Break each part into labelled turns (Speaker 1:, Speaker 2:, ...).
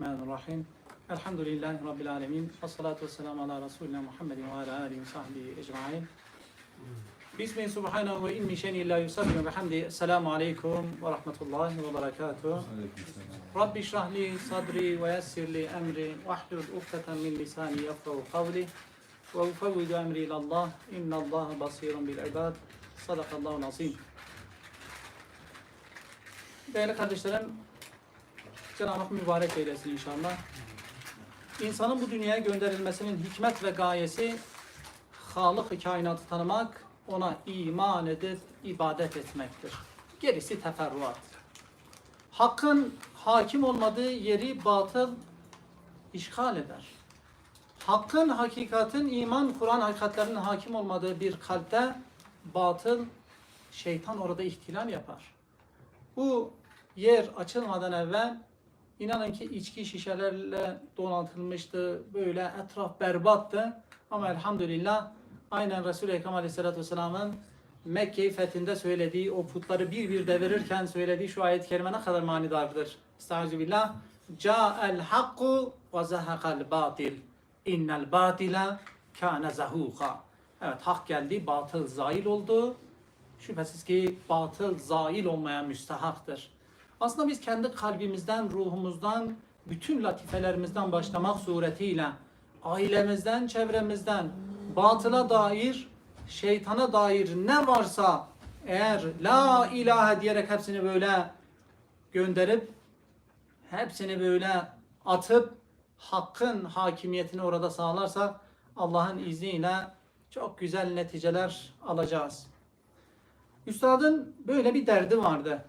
Speaker 1: Bismillahirrahmanirrahim. Elhamdülillahi Rabbil alemin. Ve salatu ve selamu ala Resulina Muhammedin ve ala alihi ve sahbihi ecma'in. Bismihi subhanahu ve ilmi şeni illa yusabbihu ve hamdi. Esselamu aleyküm ve rahmetullahi ve berekatuhu. Rabbi şrahli sadri ve yessirli emri ve ahlul ukteten min lisani yafrahu kavli ve ufevvidu emri ilallah. İnnallâhe basirun bil ibad. Sadakallahu azim. Değerli kardeşlerim, Cenab-ı Hak mübarek eylesin inşallah. İnsanın bu dünyaya gönderilmesinin hikmet ve gayesi Halık-ı kainatı tanımak, ona iman edip ibadet etmektir. Gerisi teferruat. Hakkın hakim olmadığı yeri batıl işgal eder. Hakkın, hakikatin, iman, Kur'an hakikatlerinin hakim olmadığı bir kalpte batıl, şeytan orada ihtilal yapar. Bu yer açılmadan evvel inanın ki içki şişelerle donatılmıştı. Böyle etraf berbattı. Ama elhamdülillah aynen Resul-i Ekrem Aleyhisselatü Vesselam'ın Mekke-i fethinde söylediği o putları bir bir devirirken söylediği şu ayet-i kerime ne kadar manidardır. Estaizu billah. Ca'el hakku ve zahakal batil. İnnel batile kâne zahuka. Evet hak geldi, batıl zail oldu. Şüphesiz ki batıl zail olmaya müstahaktır. Aslında biz kendi kalbimizden, ruhumuzdan, bütün latifelerimizden başlamak suretiyle ailemizden, çevremizden batıla dair, şeytana dair ne varsa eğer la ilahe diyerek hepsini böyle gönderip hepsini böyle atıp hakkın hakimiyetini orada sağlarsak Allah'ın izniyle çok güzel neticeler alacağız. Üstadın böyle bir derdi vardı.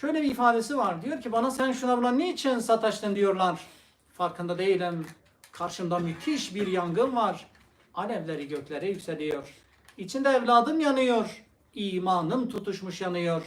Speaker 1: Şöyle bir ifadesi var. Diyor ki bana sen şuna buna niçin sataştın diyorlar. Farkında değilim. Karşımda müthiş bir yangın var. Alevleri göklere yükseliyor. İçinde evladım yanıyor. İmanım tutuşmuş yanıyor.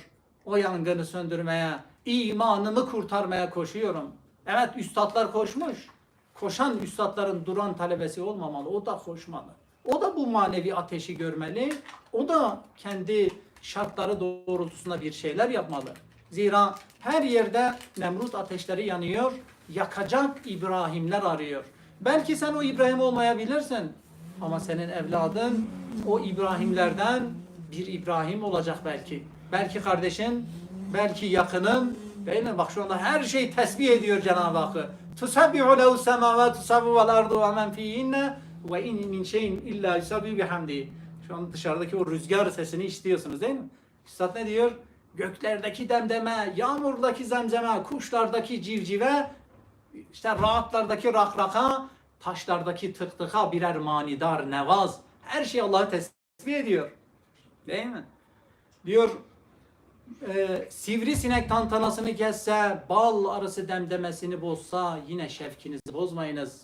Speaker 1: O yangını söndürmeye, imanımı kurtarmaya koşuyorum. Evet üstadlar koşmuş. Koşan üstadların duran talebesi olmamalı. O da koşmalı. O da bu manevi ateşi görmeli. O da kendi şartları doğrultusunda bir şeyler yapmalı. Zira her yerde Nemrut ateşleri yanıyor. Yakacak İbrahimler arıyor. Belki sen o İbrahim olmayabilirsin. Ama senin evladın o İbrahimlerden bir İbrahim olacak belki. Belki kardeşin, belki yakının. Değil mi? Bak şu anda her şey tesbih ediyor Cenab-ı Hakk'ı. Tusabbihu lehu semavat tusabbihu vel ardu ve men fihinne ve in min şeyin illa yusabbihu bihamdi. Şu an dışarıdaki o rüzgar sesini işitiyorsunuz değil mi? Üstad ne diyor? Göklerdeki demdeme, yağmurdaki zemzeme, kuşlardaki civcive, işte rahatlardaki rakraka, taşlardaki tıktıka birer manidar nevaz. Her şey Allah'ı tesbih ediyor. Değil mi? Diyor e, sivrisinek tantanasını kesse, bal arısı demdemesini bozsa yine şevkinizi bozmayınız.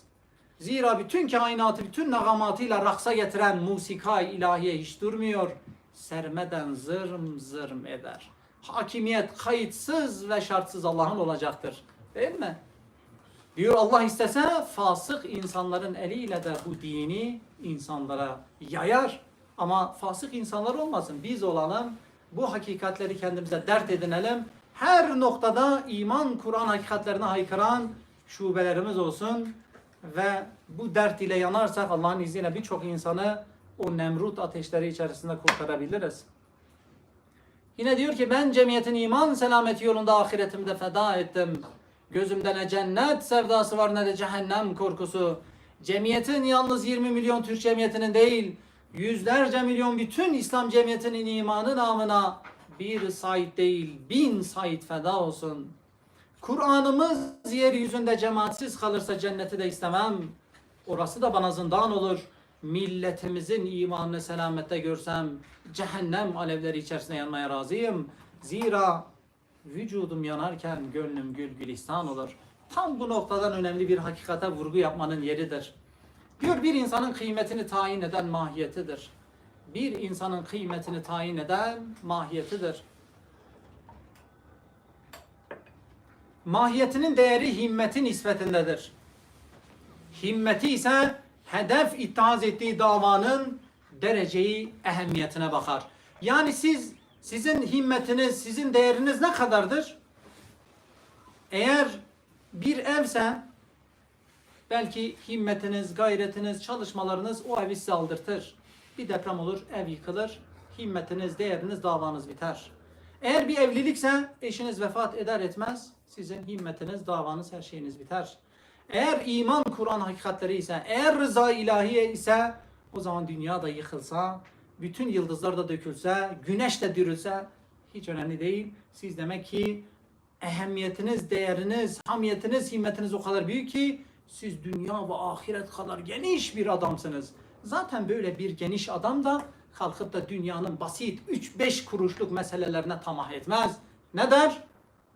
Speaker 1: Zira bütün kainatı bütün nagamatıyla raksa getiren musika ilahiye hiç durmuyor. Sermeden zırm zırm eder. Hakimiyet kayıtsız ve şartsız Allah'ın olacaktır. Değil mi? Diyor Allah istese fasık insanların eliyle de bu dini insanlara yayar. Ama fasık insanlar olmasın. Biz olalım. Bu hakikatleri kendimize dert edinelim. Her noktada iman, Kur'an hakikatlerine haykıran şubelerimiz olsun. Ve bu dert ile yanarsak Allah'ın izniyle birçok insanı o Nemrut ateşleri içerisinde kurtarabiliriz. Yine diyor ki ben cemiyetin iman selameti yolunda ahiretimde feda ettim. Gözümde ne cennet sevdası var ne de cehennem korkusu. Cemiyetin yalnız 20 milyon Türk cemiyetinin değil, yüzlerce milyon bütün İslam cemiyetinin imanı namına bir Said değil bin Said feda olsun. Kur'an'ımız yeryüzünde cemaatsiz kalırsa cenneti de istemem. Orası da bana zindan olur. Milletimizin imanını selamette görsem cehennem alevleri içerisinde yanmaya razıyım. Zira vücudum yanarken gönlüm gül gülistan olur. Tam bu noktadan önemli bir hakikate vurgu yapmanın yeridir. Diyor bir insanın kıymetini tayin eden mahiyetidir. Bir insanın kıymetini tayin eden mahiyetidir. Mahiyetinin değeri himmetin nispetindedir. Himmeti ise hedef ittihaz ettiği davanın dereceyi ehemmiyetine bakar. Yani siz sizin himmetiniz, sizin değeriniz ne kadardır? Eğer Bir evse belki himmetiniz, gayretiniz, çalışmalarınız o evi size aldırtır. Bir deprem olur, ev yıkılır. Himmetiniz, değeriniz, davanız biter. Eğer bir evlilikse eşiniz vefat eder etmez sizin himmetiniz, davanız, her şeyiniz biter. Eğer iman Kur'an hakikatleri ise, eğer rıza ilahiye ise o zaman dünya da yıkılsa, bütün yıldızlar da dökülse, güneş de dürülse hiç önemli değil. Siz demek ki ehemmiyetiniz, değeriniz, hamiyetiniz, himmetiniz o kadar büyük ki siz dünya ve ahiret kadar geniş bir adamsınız. Zaten böyle bir geniş adam da kalkıp da dünyanın basit 3-5 kuruşluk meselelerine tamah etmez. Ne der?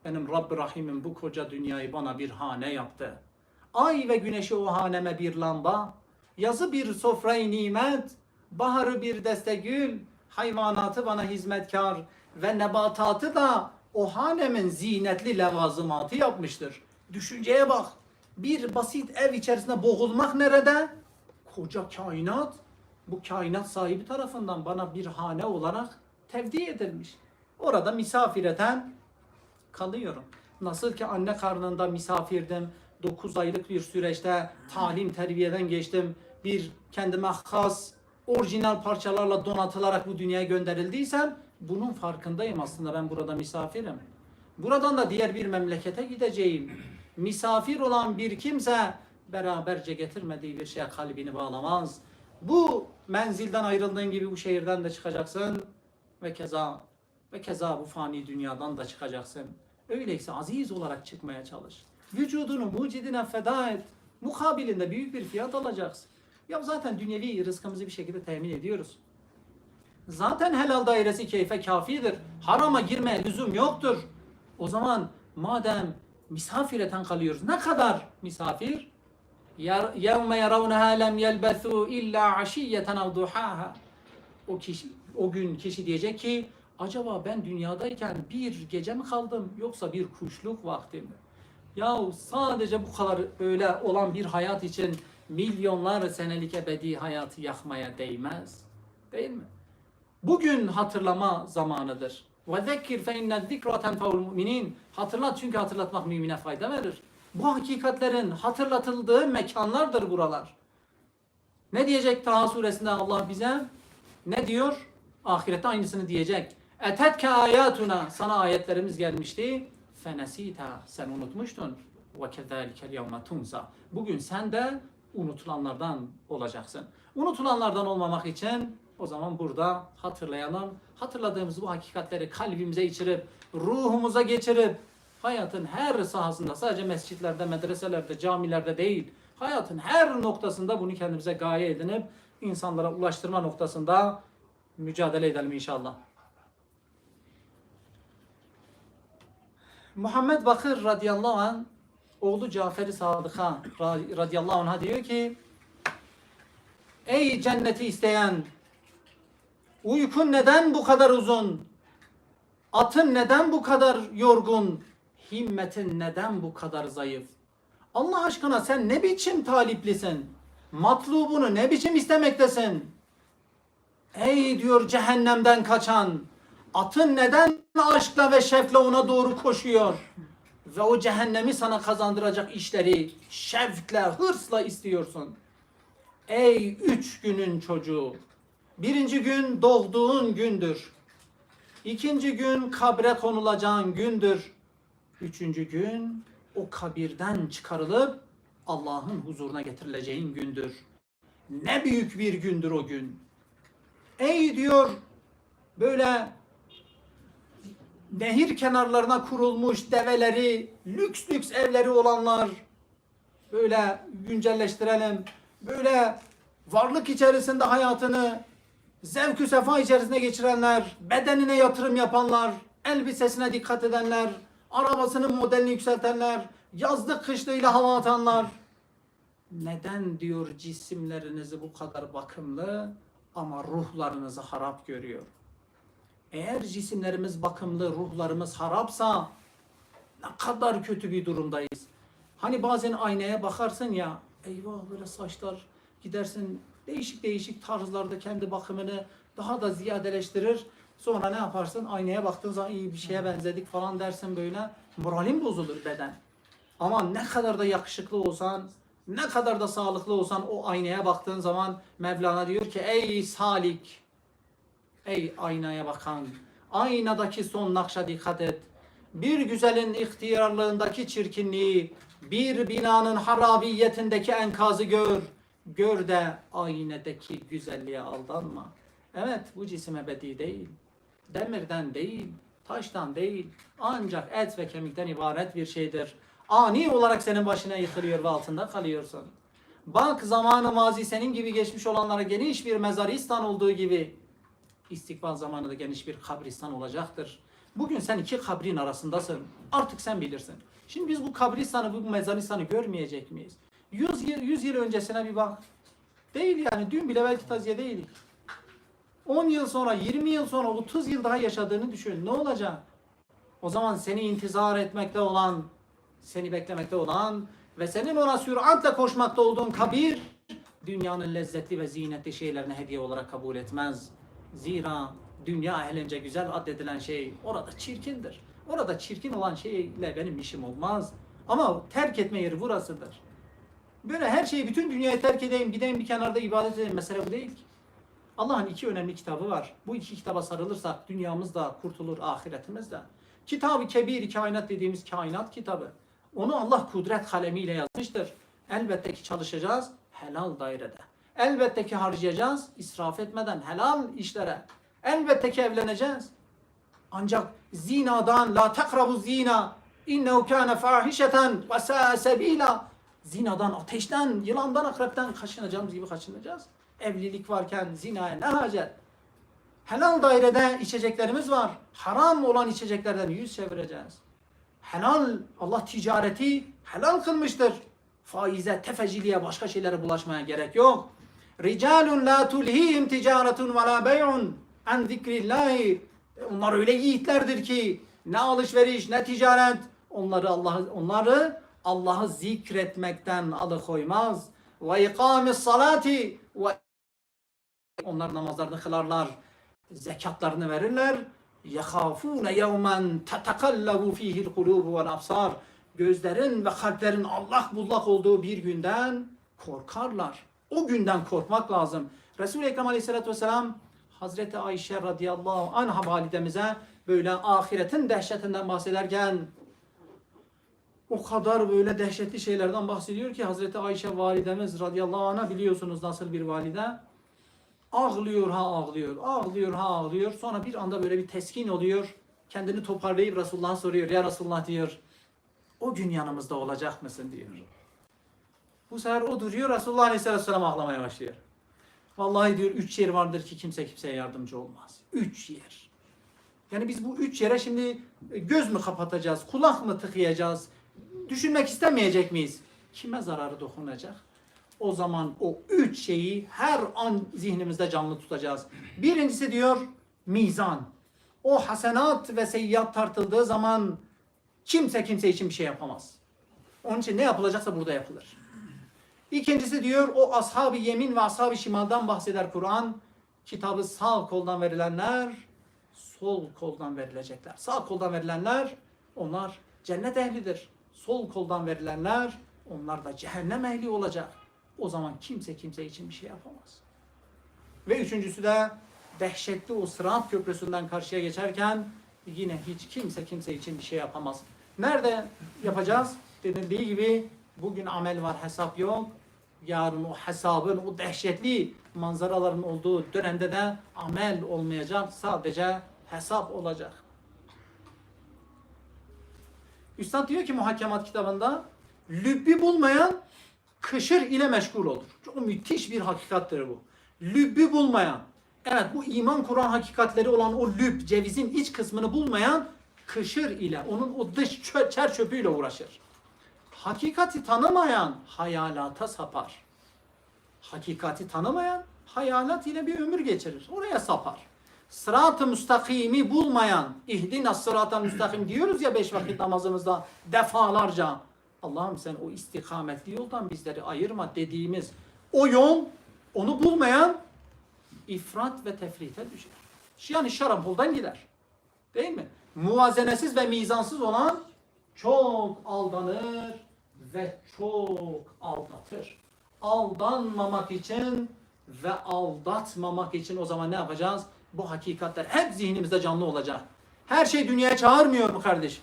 Speaker 1: Benim Rabb-i Rahim'im bu koca dünyayı bana bir hane yaptı. Ay ve güneşi o haneme bir lamba, yazı bir sofrayı nimet, baharı bir deste gül, hayvanatı bana hizmetkar ve nebatatı da o hanemin zinetli levazımatı yapmıştır. Düşünceye bak. Bir basit ev içerisinde boğulmak nerede? Koca kainat bu kainat sahibi tarafından bana bir hane olarak tevdi edilmiş. Orada misafireten kalıyorum. Nasıl ki anne karnında misafirdim. 9 aylık bir süreçte talim terbiyeden geçtim. Bir kendime has orijinal parçalarla donatılarak bu dünyaya gönderildiysem bunun farkındayım aslında ben burada misafirim. Buradan da diğer bir memlekete gideceğim. Misafir olan bir kimse beraberce getirmediği bir şeye kalbini bağlamaz. Bu menzilden ayrıldığın gibi bu şehirden de çıkacaksın ve keza ve keza bu fani dünyadan da çıkacaksın. Öyleyse aziz olarak çıkmaya çalış. Vücudunu mucidine feda et. Mukabilinde büyük bir fiyat alacaksın. Ya zaten dünyevi rızkımızı bir şekilde temin ediyoruz. Zaten helal dairesi keyfe kafidir. Harama girmeye lüzum yoktur. O zaman madem misafireten kalıyoruz. Ne kadar misafir? يَوْمَ يَرَوْنَهَا لَمْ يَلْبَثُوا اِلَّا عَشِيَّةً اَوْ ضُحَاهَا O kişi, o gün kişi diyecek ki acaba ben dünyadayken bir gece mi kaldım yoksa bir kuşluk vakti mi? Yahu sadece bu kadar böyle olan bir hayat için milyonlar senelik ebedi hayatı yakmaya değmez. Değil mi? Bugün hatırlama zamanıdır. Ve zekkir fe inne zikra tenfeul müminin. Hatırlat çünkü hatırlatmak mümine fayda verir. Bu hakikatlerin hatırlatıldığı mekanlardır buralar. Ne diyecek Taha suresinde Allah bize? Ne diyor? Ahirette aynısını diyecek. Etetke ayatuna. Sana ayetlerimiz gelmişti. Fenesita. Sen unutmuştun. Ve kezalikel yevme tunza. Bugün sen de unutulanlardan olacaksın. Unutulanlardan olmamak için o zaman burada hatırlayalım. Hatırladığımız bu hakikatleri kalbimize içirip, ruhumuza geçirip, hayatın her sahasında sadece mescitlerde, medreselerde, camilerde değil, hayatın her noktasında bunu kendimize gaye edinip insanlara ulaştırma noktasında mücadele edelim inşallah. Muhammed Bakır radıyallahu anh oğlu Cafer-i Sadık'a ra- radıyallahu anh'a diyor ki Ey cenneti isteyen uykun neden bu kadar uzun? Atın neden bu kadar yorgun? Himmetin neden bu kadar zayıf? Allah aşkına sen ne biçim taliplisin? Matlubunu ne biçim istemektesin? Ey diyor cehennemden kaçan, atın neden aşkla ve şevkle ona doğru koşuyor? Ve o cehennemi sana kazandıracak işleri şevkle, hırsla istiyorsun. Ey üç günün çocuğu! Birinci gün doğduğun gündür. İkinci gün kabre konulacağın gündür. Üçüncü gün o kabirden çıkarılıp Allah'ın huzuruna getirileceğin gündür. Ne büyük bir gündür o gün. Ey diyor böyle nehir kenarlarına kurulmuş develeri, lüks lüks evleri olanlar böyle güncelleştirelim. Böyle varlık içerisinde hayatını zevkü sefa içerisinde geçirenler, bedenine yatırım yapanlar, elbisesine dikkat edenler, arabasının modelini yükseltenler, yazlık kışlığıyla hava atanlar. Neden diyor cisimlerinizi bu kadar bakımlı ama ruhlarınızı harap görüyor? Eğer cisimlerimiz bakımlı, ruhlarımız harapsa ne kadar kötü bir durumdayız. Hani bazen aynaya bakarsın ya, eyvah böyle saçlar gidersin değişik değişik tarzlarda kendi bakımını daha da ziyadeleştirir. Sonra ne yaparsın? Aynaya baktığın zaman iyi bir şeye benzedik falan dersin böyle. Moralin bozulur beden. Ama ne kadar da yakışıklı olsan, ne kadar da sağlıklı olsan o aynaya baktığın zaman Mevlana diyor ki ey salik, ey aynaya bakan, aynadaki son nakşa dikkat et. Bir güzelin ihtiyarlığındaki çirkinliği, bir binanın harabiyetindeki enkazı gör. Gör de aynadaki güzelliğe aldanma. Evet bu cisim ebedi değil. Demirden değil, taştan değil. Ancak et ve kemikten ibaret bir şeydir. Ani olarak senin başına yıkılıyor ve altında kalıyorsun. Bak zamanı mazi senin gibi geçmiş olanlara geniş bir mezaristan olduğu gibi istikbal zamanı da geniş bir kabristan olacaktır. Bugün sen iki kabrin arasındasın. Artık sen bilirsin. Şimdi biz bu kabristanı, bu mezaristanı görmeyecek miyiz? 100 yıl, 100 yıl öncesine bir bak. Değil yani. Dün bile belki taziye değildik. 10 yıl sonra, 20 yıl sonra, 30 yıl daha yaşadığını düşün. Ne olacak? O zaman seni intizar etmekte olan, seni beklemekte olan ve senin ona süratle koşmakta olduğun kabir, dünyanın lezzetli ve zinetli şeylerini hediye olarak kabul etmez. Zira dünya ehlince güzel addedilen şey orada çirkindir. Orada çirkin olan şeyle benim işim olmaz. Ama terk etme yeri burasıdır. Böyle her şeyi, bütün dünyayı terk edeyim, gideyim bir kenarda ibadet edeyim. Mesele bu değil ki. Allah'ın iki önemli kitabı var. Bu iki kitaba sarılırsak dünyamız da kurtulur, ahiretimiz de. Kitab-ı Kebir, kainat dediğimiz kainat kitabı. Onu Allah kudret kalemiyle yazmıştır. Elbette ki çalışacağız helal dairede. Elbette ki harcayacağız israf etmeden helal işlere. Elbette ki evleneceğiz. Ancak zinadan la takrabu zina innehu kana fahişeten ve sa'a sebila. Zinadan, ateşten, yılandan, akrepten kaçınacağımız gibi kaçınacağız. Evlilik varken zinaya ne hacet? Helal dairede içeceklerimiz var. Haram olan içeceklerden yüz çevireceğiz. Helal, Allah ticareti helal kılmıştır. Faize, tefeciliğe, başka şeylere bulaşmaya gerek yok. Ricalun la tulhihim ticaretun ve la bey'un an zikrillahi. Onlar öyle yiğitlerdir ki ne alışveriş ne ticaret onları Allah onları Allah'ı zikretmekten alıkoymaz. Ve ikamis salati ve onlar namazlarını kılarlar. Zekatlarını verirler. Yekafune yevmen tetekallabu fihil kulubu vel absar. Gözlerin ve kalplerin Allah bullak olduğu bir günden korkarlar. O günden korkmak lazım. Resul-i Ekrem Aleyhisselatü Vesselam Hazreti Ayşe radıyallahu anha validemize böyle ahiretin dehşetinden bahsederken o kadar böyle dehşetli şeylerden bahsediyor ki Hazreti Ayşe validemiz radıyallahu anha biliyorsunuz nasıl bir valide. Ağlıyor ha ağlıyor, ağlıyor ha ağlıyor. Sonra bir anda böyle bir teskin oluyor. Kendini toparlayıp Resulullah'a soruyor. Ya Resulullah diyor. O gün yanımızda olacak mısın diyor. Bu sefer o duruyor Resulullah Aleyhisselatü Vesselam ağlamaya başlıyor. Vallahi diyor üç yer vardır ki kimse kimseye yardımcı olmaz. Üç yer. Yani biz bu üç yere şimdi göz mü kapatacağız, kulak mı tıkayacağız? Düşünmek istemeyecek miyiz? Kime zararı dokunacak? O zaman o üç şeyi her an zihnimizde canlı tutacağız. Birincisi diyor mizan. O hasenat ve seyyiat tartıldığı zaman kimse kimse için bir şey yapamaz. Onun için ne yapılacaksa burada yapılır. İkincisi diyor o ashab-ı yemin ve ashab-ı şimaldan bahseder Kur'an. Kitabı sağ koldan verilenler sol koldan verilecekler. Sağ koldan verilenler onlar cennet ehlidir. Sol koldan verilenler onlar da cehennem ehli olacak. O zaman kimse kimse için bir şey yapamaz. Ve üçüncüsü de dehşetli o sırat köprüsünden karşıya geçerken yine hiç kimse kimse için bir şey yapamaz. Nerede yapacağız? Dediği gibi bugün amel var hesap yok. Yarın o hesabın o dehşetli manzaraların olduğu dönemde de amel olmayacak. Sadece hesap olacak. Üstad diyor ki muhakkemat kitabında lübbi bulmayan kışır ile meşgul olur. Çok müthiş bir hakikattir bu. Lübbi bulmayan. Evet bu iman Kur'an hakikatleri olan o lüb, cevizin iç kısmını bulmayan kışır ile, onun o dış çer çöpüyle uğraşır. Hakikati tanımayan hayalata sapar. Hakikati tanımayan hayalat ile bir ömür geçirir. Oraya sapar. Sırat-ı müstakimi bulmayan, ihdina sırata müstakim diyoruz ya beş vakit namazımızda defalarca. Allah'ım sen o istikametli yoldan bizleri ayırma dediğimiz o yol, onu bulmayan ifrat ve tefrite düşer. Yani şarampoldan gider. Değil mi? Muvazenesiz ve mizansız olan çok aldanır, ve çok aldatır. Aldanmamak için ve aldatmamak için o zaman ne yapacağız? Bu hakikatler hep zihnimizde canlı olacak. Her şey dünyaya çağırmıyor mu kardeşim?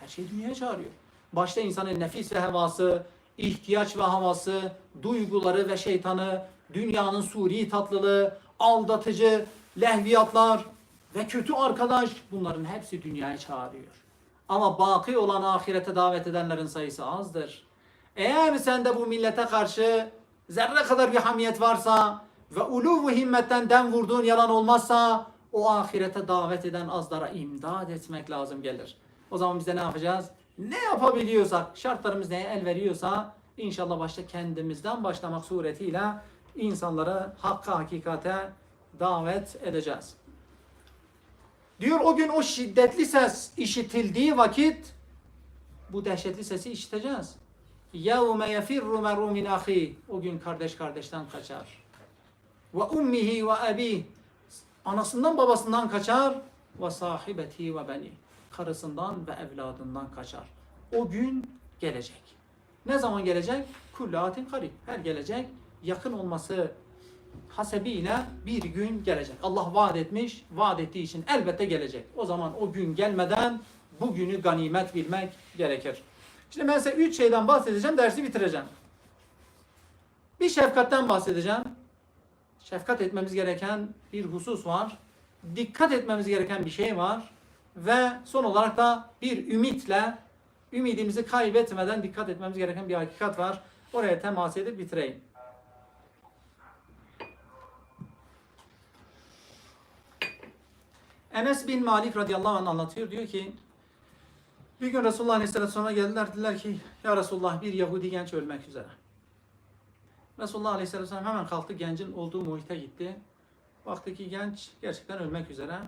Speaker 1: Her şey dünyaya çağırıyor. Başta insanın nefis ve hevası, ihtiyaç ve havası, duyguları ve şeytanı, dünyanın suri tatlılığı, aldatıcı lehviyatlar ve kötü arkadaş bunların hepsi dünyaya çağırıyor. Ama baki olan ahirete davet edenlerin sayısı azdır. Eğer sende bu millete karşı zerre kadar bir hamiyet varsa ve ulu himmetten dem vurduğun yalan olmazsa o ahirete davet eden azlara imdad etmek lazım gelir. O zaman biz de ne yapacağız? Ne yapabiliyorsak, şartlarımız neye el veriyorsa inşallah başta kendimizden başlamak suretiyle insanları hakka hakikate davet edeceğiz. Diyor o gün o şiddetli ses işitildiği vakit bu dehşetli sesi işiteceğiz. يَوْمَ يَفِرُّ مَرُّ مِنْ أَخِيهِ O gün kardeş kardeşten kaçar. Ve ummihi ve abi Anasından babasından kaçar. Ve sahibeti ve beni Karısından ve evladından kaçar. O gün gelecek. Ne zaman gelecek? Kullatin karib. Her gelecek yakın olması hasebiyle bir gün gelecek. Allah vaat etmiş, vaat ettiği için elbette gelecek. O zaman o gün gelmeden bugünü ganimet bilmek gerekir. Şimdi ben size üç şeyden bahsedeceğim, dersi bitireceğim. Bir şefkatten bahsedeceğim. Şefkat etmemiz gereken bir husus var. Dikkat etmemiz gereken bir şey var. Ve son olarak da bir ümitle, ümidimizi kaybetmeden dikkat etmemiz gereken bir hakikat var. Oraya temas edip bitireyim. Enes bin Malik radıyallahu anh anlatıyor. Diyor ki bir gün Resulullah aleyhisselatü vesselam'a geldiler. Dediler ki ya Resulullah bir Yahudi genç ölmek üzere. Resulullah aleyhisselatü vesselam hemen kalktı gencin olduğu muhite gitti. Baktı ki genç gerçekten ölmek üzere.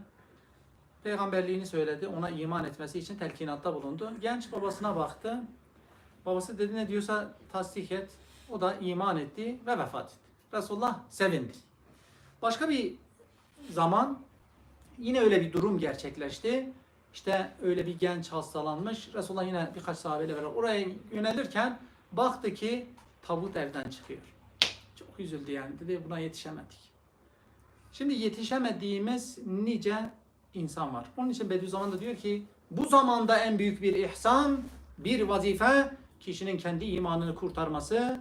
Speaker 1: Peygamberliğini söyledi. Ona iman etmesi için telkinatta bulundu. Genç babasına baktı. Babası dedi ne diyorsa tasdik et. O da iman etti ve vefat etti. Resulullah sevindi. Başka bir zaman yine öyle bir durum gerçekleşti. İşte öyle bir genç hastalanmış. Resulullah yine birkaç sahabeyle beraber oraya yönelirken baktı ki tabut evden çıkıyor. Çok üzüldü yani. Dedi buna yetişemedik. Şimdi yetişemediğimiz nice insan var. Onun için Bediüzzaman da diyor ki bu zamanda en büyük bir ihsan, bir vazife kişinin kendi imanını kurtarması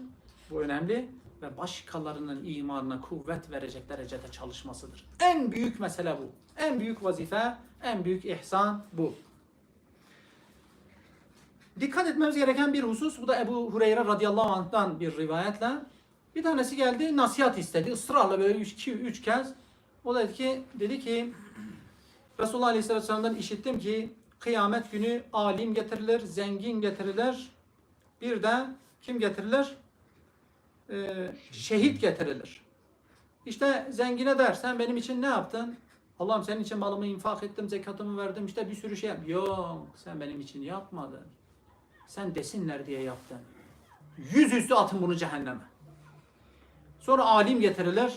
Speaker 1: bu önemli ve başkalarının imanına kuvvet verecek derecede çalışmasıdır. En büyük mesele bu. En büyük vazife, en büyük ihsan bu. Dikkat etmemiz gereken bir husus, bu da Ebu Hureyre radıyallahu anh'tan bir rivayetle. Bir tanesi geldi, nasihat istedi. ısrarla böyle 2-3 kez. O da dedi ki, dedi ki Resulullah Aleyhisselatü işittim ki kıyamet günü alim getirilir, zengin getirilir. Bir de kim getirilir? Ee, şehit getirilir. İşte zengine der sen benim için ne yaptın? Allah'ım senin için malımı infak ettim, zekatımı verdim, işte bir sürü şey yap. Yok sen benim için yapmadın. Sen desinler diye yaptın. Yüzüstü atın bunu cehenneme. Sonra alim getirilir.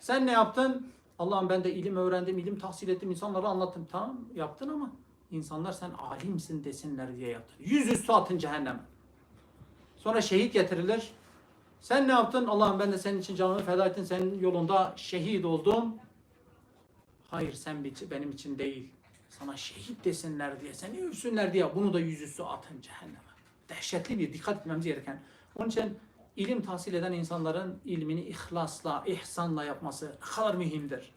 Speaker 1: Sen ne yaptın? Allah'ım ben de ilim öğrendim, ilim tahsil ettim, insanlara anlattım. Tamam yaptın ama insanlar sen alimsin desinler diye yaptın. Yüzüstü atın cehenneme. Sonra şehit getirilir. Sen ne yaptın? Allah'ım ben de senin için canımı feda ettim. Senin yolunda şehit oldum. Hayır sen benim için değil. Sana şehit desinler diye, seni övsünler diye bunu da yüzüstü atın cehenneme. Dehşetli bir dikkat etmemiz gereken. Onun için ilim tahsil eden insanların ilmini ihlasla, ihsanla yapması ne kadar mühimdir.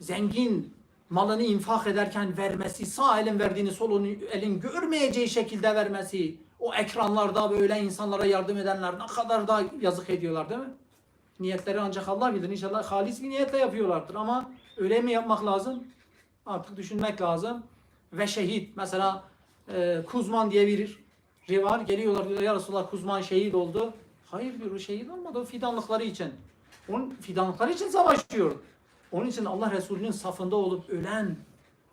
Speaker 1: Zengin malını infak ederken vermesi, sağ elin verdiğini sol elin görmeyeceği şekilde vermesi, o ekranlarda böyle insanlara yardım edenler ne kadar da yazık ediyorlar değil mi? Niyetleri ancak Allah bilir. İnşallah halis bir niyetle yapıyorlardır ama öyle mi yapmak lazım? Artık düşünmek lazım. Ve şehit. Mesela e, Kuzman diye bir rivar geliyorlar diyor ya Resulallah Kuzman şehit oldu. Hayır diyor şehit olmadı o fidanlıkları için. Onun fidanlıkları için savaşıyor. Onun için Allah Resulü'nün safında olup ölen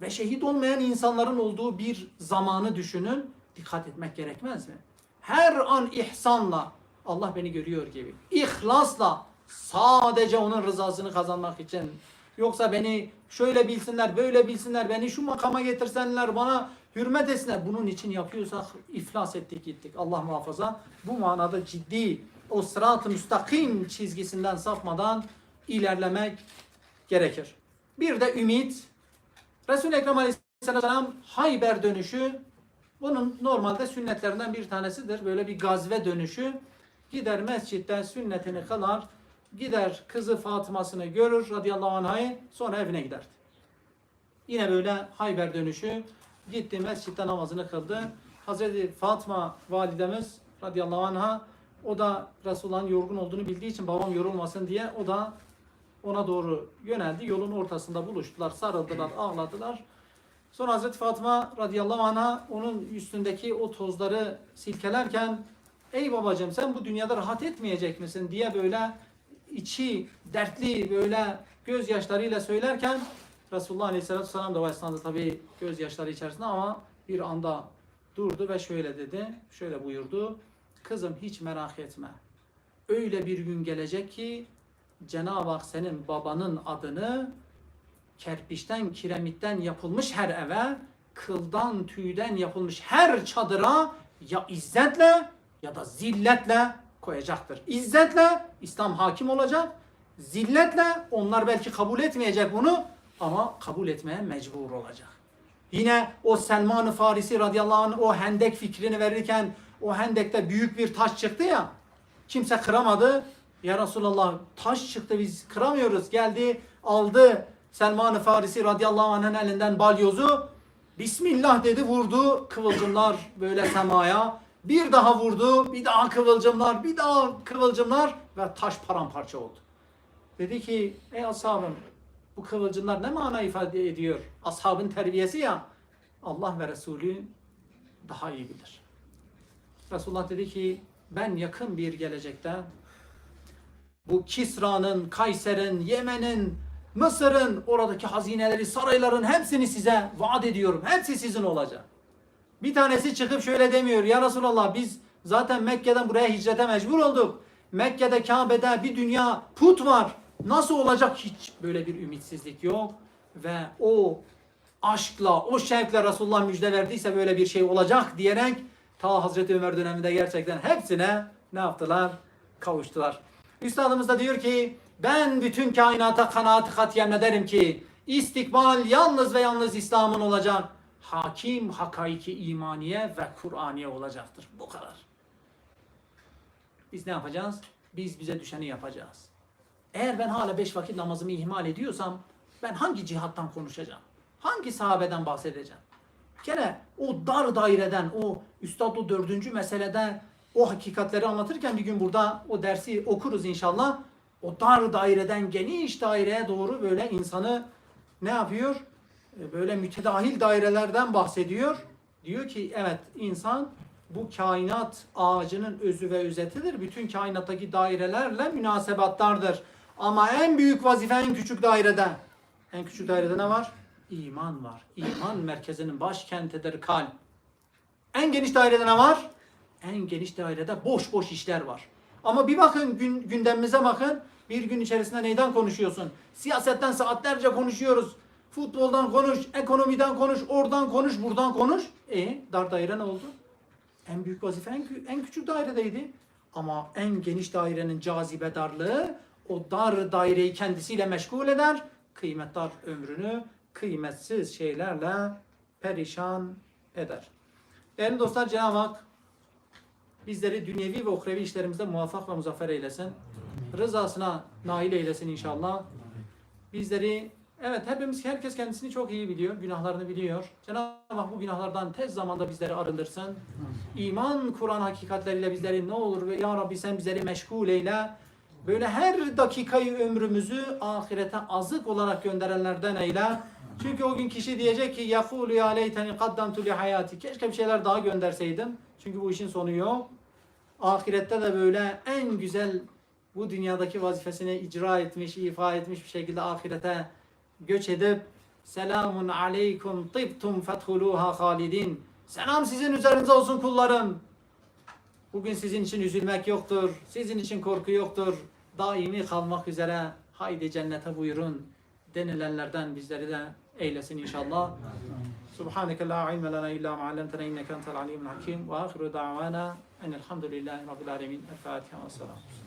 Speaker 1: ve şehit olmayan insanların olduğu bir zamanı düşünün. Dikkat etmek gerekmez mi? Her an ihsanla Allah beni görüyor gibi. İhlasla sadece onun rızasını kazanmak için Yoksa beni şöyle bilsinler, böyle bilsinler, beni şu makama getirsenler, bana hürmet etsinler. Bunun için yapıyorsak iflas ettik gittik. Allah muhafaza. Bu manada ciddi o sırat-ı müstakim çizgisinden sapmadan ilerlemek gerekir. Bir de ümit. Resul-i Ekrem Aleyhisselam Hayber dönüşü bunun normalde sünnetlerinden bir tanesidir. Böyle bir gazve dönüşü. Gider mescitten sünnetini kılar. Gider kızı Fatıma'sını görür radıyallahu anh'ı sonra evine giderdi. Yine böyle Hayber dönüşü gitti mescitte namazını kıldı. Hazreti Fatma validemiz radıyallahu anh'a o da Resulullah'ın yorgun olduğunu bildiği için babam yorulmasın diye o da ona doğru yöneldi. Yolun ortasında buluştular, sarıldılar, ağladılar. Sonra Hazreti Fatıma radıyallahu anh'a onun üstündeki o tozları silkelerken ey babacığım sen bu dünyada rahat etmeyecek misin diye böyle içi dertli böyle gözyaşlarıyla söylerken Resulullah Aleyhisselatü Vesselam da o esnada tabii gözyaşları içerisinde ama bir anda durdu ve şöyle dedi, şöyle buyurdu. Kızım hiç merak etme. Öyle bir gün gelecek ki Cenab-ı Hak senin babanın adını kerpiçten, kiremitten yapılmış her eve, kıldan, tüyden yapılmış her çadıra ya izzetle ya da zilletle koyacaktır. İzzetle İslam hakim olacak. Zilletle onlar belki kabul etmeyecek bunu ama kabul etmeye mecbur olacak. Yine o Selman-ı Farisi radıyallahu anh o hendek fikrini verirken o hendekte büyük bir taş çıktı ya kimse kıramadı. Ya Resulallah taş çıktı biz kıramıyoruz. Geldi aldı Selman-ı Farisi radıyallahu anh'ın elinden balyozu. Bismillah dedi vurdu kıvılcımlar böyle semaya. Bir daha vurdu bir daha kıvılcımlar bir daha kıvılcımlar ve taş paramparça oldu. Dedi ki ey ashabım bu kıvılcımlar ne mana ifade ediyor? Ashabın terbiyesi ya Allah ve Resulü daha iyi bilir. Resulullah dedi ki ben yakın bir gelecekte bu Kisra'nın, Kayser'in, Yemen'in, Mısır'ın oradaki hazineleri, sarayların hepsini size vaat ediyorum. Hepsi sizin olacak. Bir tanesi çıkıp şöyle demiyor. Ya Resulallah biz zaten Mekke'den buraya hicrete mecbur olduk. Mekke'de Kabe'de bir dünya put var. Nasıl olacak hiç böyle bir ümitsizlik yok. Ve o aşkla, o şevkle Resulullah müjde verdiyse böyle bir şey olacak diyerek ta Hazreti Ömer döneminde gerçekten hepsine ne yaptılar? Kavuştular. Üstadımız da diyor ki ben bütün kainata kanaat katiyem ederim ki istikbal yalnız ve yalnız İslam'ın olacak. Hakim hakaiki imaniye ve Kur'aniye olacaktır. Bu kadar. Biz ne yapacağız? Biz bize düşeni yapacağız. Eğer ben hala beş vakit namazımı ihmal ediyorsam ben hangi cihattan konuşacağım? Hangi sahabeden bahsedeceğim? Gene o dar daireden, o üstad dördüncü meselede o hakikatleri anlatırken bir gün burada o dersi okuruz inşallah. O dar daireden geniş daireye doğru böyle insanı ne yapıyor? E, Böyle mütedahil dairelerden bahsediyor. Diyor ki evet insan bu kainat ağacının özü ve özetidir. Bütün kainattaki dairelerle münasebatlardır. Ama en büyük vazife en küçük dairede. En küçük dairede ne var? İman var. İman merkezinin başkentidir kalp. En geniş dairede ne var? En geniş dairede boş boş işler var. Ama bir bakın gün, gündemimize bakın. Bir gün içerisinde neyden konuşuyorsun? Siyasetten saatlerce konuşuyoruz. Futboldan konuş, ekonomiden konuş, oradan konuş, buradan konuş. E dar daire ne oldu? En büyük vazife en, en küçük dairedeydi. Ama en geniş dairenin cazibe darlığı o dar daireyi kendisiyle meşgul eder. Kıymetdar ömrünü kıymetsiz şeylerle perişan eder. Değerli dostlar Cenab-ı Hak bizleri dünyevi ve uhrevi işlerimizde muvaffak ve muzaffer eylesin. Rızasına nail eylesin inşallah. Bizleri evet hepimiz herkes kendisini çok iyi biliyor, günahlarını biliyor. Cenab-ı Hak bu günahlardan tez zamanda bizleri arındırsın. İman Kur'an hakikatleriyle bizleri ne olur ve ya Rabbi sen bizleri meşgul eyle. Böyle her dakikayı ömrümüzü ahirete azık olarak gönderenlerden eyle. Çünkü o gün kişi diyecek ki yakulu ya leyteni kaddamtu li hayati. Keşke bir şeyler daha gönderseydim. Çünkü bu işin sonu yok. Ahirette de böyle en güzel bu dünyadaki vazifesini icra etmiş, ifa etmiş bir şekilde ahirete göç edip selamun aleykum tıbtum fethuluha halidin. Selam sizin üzerinize olsun kullarım. Bugün sizin için üzülmek yoktur. Sizin için korku yoktur. Daimi kalmak üzere haydi cennete buyurun denilenlerden bizleri de eylesin inşallah. Subhaneke la ilme lana illa ma'allemtena inneke entel alimul hakim ve ahiru da'vana enelhamdülillahi rabbil alemin. El Fatiha ve selamun.